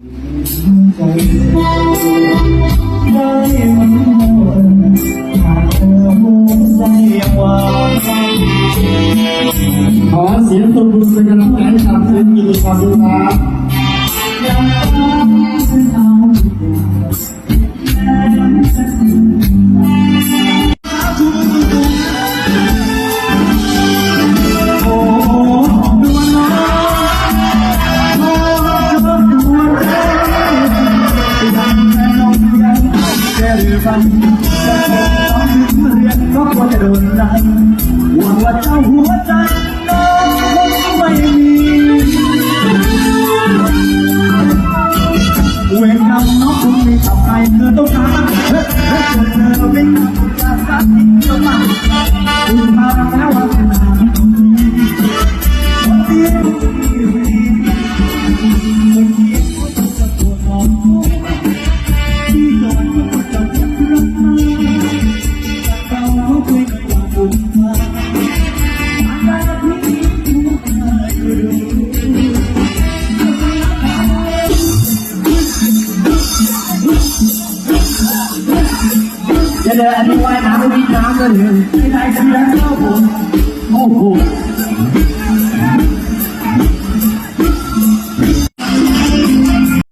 ขอเสียงตบมือเป็นกำลังใจให้กับศิลปินอีกคนด้วยครับยั แค่เรือฟังจะขอต้องเรียนก็ควรจะโดนไล่หวังว่าเจ้าหัวใจน้องคงไม่มีเวรกรรมน้องคงไม่ทำใครเธอต้องการเฮ้ยเฮ้ยเธอไม่ทำจะสักที เดี๋ยวเดี๋ยวอันนี้ว่ายน้ำไม่มีน้ำเลยที่ได้เสียงเจ้าผมโอ้โห